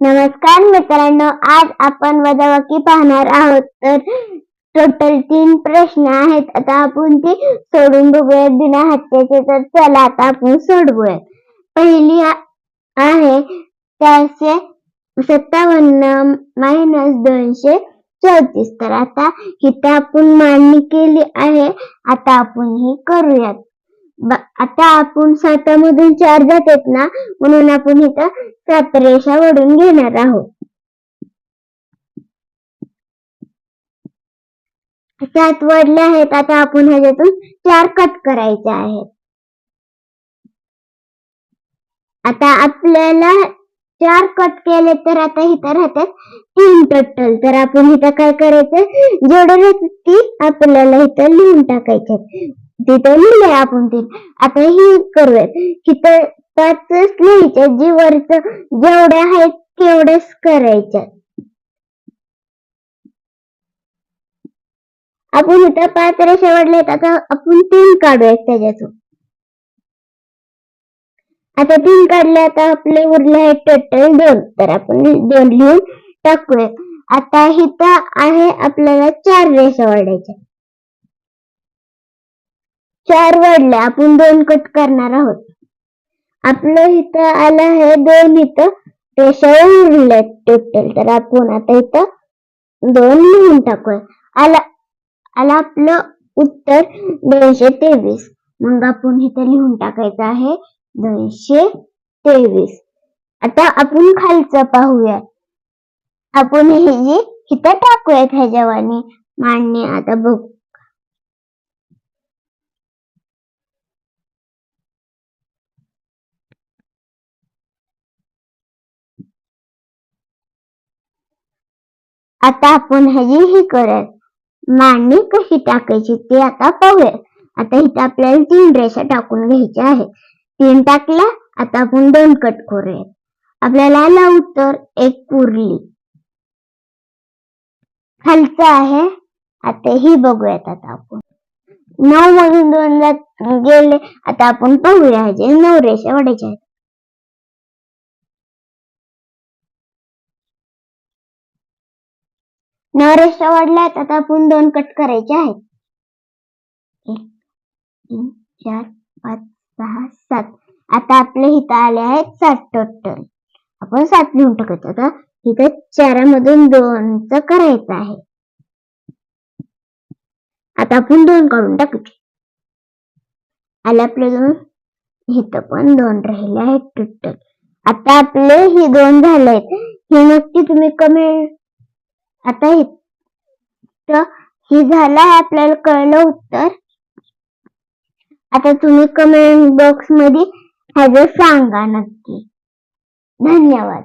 नमस्कार मित्रांनो आज आपण वजावाकी पाहणार आहोत. तर टोटल तीन प्रश्न आहेत. आता आपण ते सोडून बघूयात बिना हत्याचे तर चला आता आपण सोडवूया. पहिली आहे चारशे सत्तावन्न मायनस दोनशे चौतीस. तर आता इथं आपण मांडणी केली आहे. आता आपण ही करूयात. आता आपण सातामधून चार जातात ना म्हणून आपण इथं सात रेषा वडून घेणार आहोत. सात वडले आहेत आता आपण ह्याच्यातून चार कट करायचे आहेत. आता आपल्याला चार कट केले तर आता इथं राहतात तीन टोटल तर आपण इथं काय करायचं? जेवढे राहतात ती आपल्याला इथं लिहून टाकायचे तिथं लिहिले आपण ते. आता ही करूयात इथं पाचच लिहायच्या जी वरच जेवढ्या आहेत तेवढ्याच करायच्या. आपण इथं पाच रेषा वाढल्यात आता आपण तीन काढूयात त्याच्यातून. आता तीन काढले आता आपले उरले आहेत टोटल दोन. तर आपण दोन लिहून टाकूयात. आता इथं आहे आपल्याला चार रेषा वाढायच्या. चार वाढले आपण दोन कट करणार आहोत. आपलं इथं आलं आहे दोन इथं. रेषा उरल्या टोटल तर आपण आता इथं दोन लिहून टाकूया. आला आला आपलं उत्तर दोनशे तेवीस. मग आपण इथं लिहून टाकायचं आहे दोनशे तेवीस. आता आपण खालचं पाहूया. आपण हे जे इथं टाकूयात ह्याच्यावानी मांडणी आता बघ. आता आपण ह्याची ही करत. मांडणी कशी टाकायची ते आता पाहूया. आता इथं आपल्याला तीन रेषा टाकून घ्यायच्या आहेत. तीन टाकल्या आता आपण दोन कट करूयात. आपल्याला आला उत्तर एक पुरली. खालचं आहे. आता ही बघूयात आता आपण. नऊ मधून दोन गेले. आता आपण पाहूया ह्याचे नऊ रेषा वाढायच्या आहेत. नऊ रेषा वाढल्यात आता आपण दोन कट करायचे आहेत. एक तीन चार पाच सहा सात. आता आपले हिथं आले आहेत सात टोटल आपण सात लिहून टाकायचं आता हिथं चारामधून दोनच करायचं आहे. आता आपण दोन काढून टाकायचे आले आपले दोन? इथं पण दोन राहिले आहेत टोटल आता आपले हे दोन झाले आहेत हे नक्की तुम्ही कमेंट आता इथं हे झालं आहे आपल्याला कळलं उत्तर. आता तुम्ही कमेंट बॉक्समध्ये ह्याचं सांगा नक्की. धन्यवाद.